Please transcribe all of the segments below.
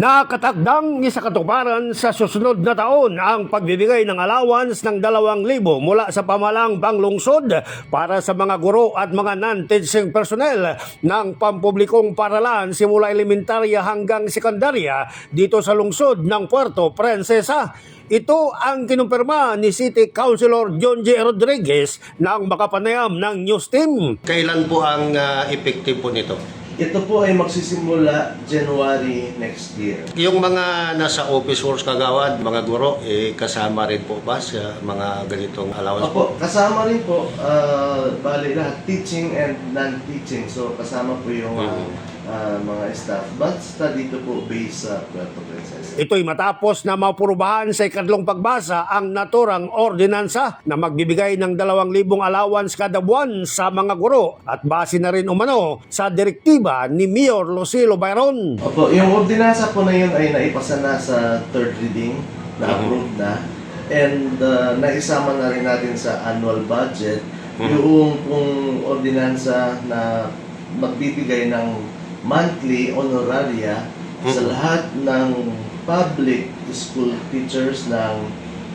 Nakatagdang isa katuparan sa susunod na taon ang pagbibigay ng allowance ng 2,000 mula sa pamalang panglungsod para sa mga guro at mga non-teaching personnel ng pampublikong paralan simula elementarya hanggang sekundarya dito sa lungsod ng Puerto Princesa. Ito ang kinumpirma ni City Councilor John J. Rodriguez ng makapanayam ng news team. Kailan po ang ah, effective po nito? Ito po ay magsisimula January next year. Yung mga nasa office works kagawad, mga guro, eh, kasama rin po ba sa mga ganitong allowance po? Opo, kasama rin po, uh, bali lahat, teaching and non-teaching. So, kasama po yung ah, Ah, mga staff. Basta dito po based sa Puerto Princesa. Ito'y matapos na mapurubahan sa ikadlong pagbasa ang naturang ordinansa na magbibigay ng 2,000 allowance kada buwan sa mga guro at base na rin umano sa direktiba ni Mayor Lucilo Bayron. Opo, yung ordinansa po na yun ay naipasa na sa third reading, na-approve na. And uh, naisama na rin natin sa annual budget yung pong ordinansa na magbibigay ng monthly honoraria sa lahat ng public school teachers ng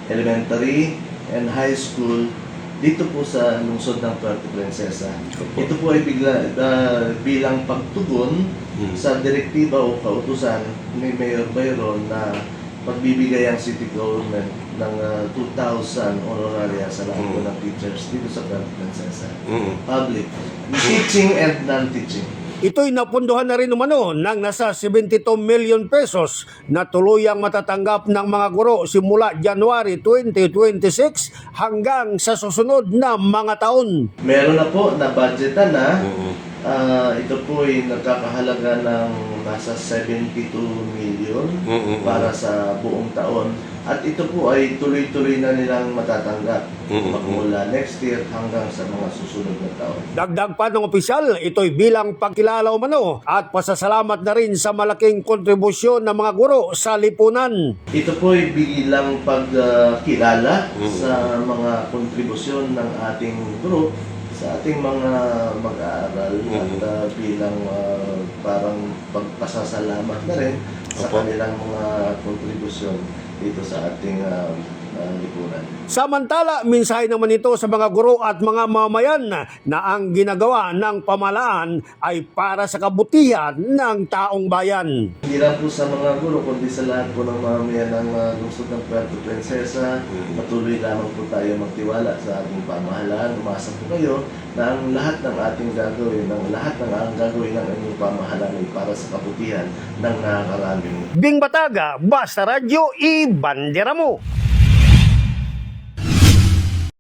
elementary and high school dito po sa lungsod ng Puerto Princesa. Opo. Ito po ay bigla, ah, bilang pagtugon Mhm. sa direktiba o kautusan ni Mayor Bayron na magbibigay ang city government ng ah, 2,000 honoraria sa lahat Mm. ng teachers dito sa Puerto Princesa. Mhm. Public. Teaching and non-teaching. Ito'y napunduhan na rin umano ng nasa 72 million pesos na tuluyang matatanggap ng mga guro simula January 2026 hanggang sa susunod na mga taon. Meron na po na budgetan na. Mhm. Ah, ito po ay nagkakahalaga ng nasa 72 million Mhm. para sa buong taon. At ito po ay tuloy-tuloy na nilang matatanggap Mhm. magmula next year hanggang sa mga susunod na taon. Dagdag pa ng opisyal, ito'y bilang pagkilala umano at pasasalamat na rin sa malaking kontribusyon ng mga guro sa lipunan. Ito po ay bilang pagkilala Mhm. sa mga kontribusyon ng ating group sa ating mga mag-aaral at Mhm. ah, bilang ah, parang pagpasasalamat na rin sa Opo. kanilang mga kontribusyon dito sa ating ah, ah, lipunan. Samantala, mensahe naman ito sa mga guro at mga mamayan na ang ginagawa ng pamalaan ay para sa kabutihan ng taong bayan. Hindi lang po sa mga guro, kundi sa lahat po ng mamamayan ng uh, lungsod ng Puerto Princesa. Mhm. Patuloy lamang po tayo magtiwala sa ating pamahalaan. Umasa po kayo na ang lahat ng ating gagawin, ng lahat ng ang gagawin ng inyong pamahalaan ay para sa kabutihan ng nakakaraming Bing Bataga, Basta Radyo, i-bandera mo!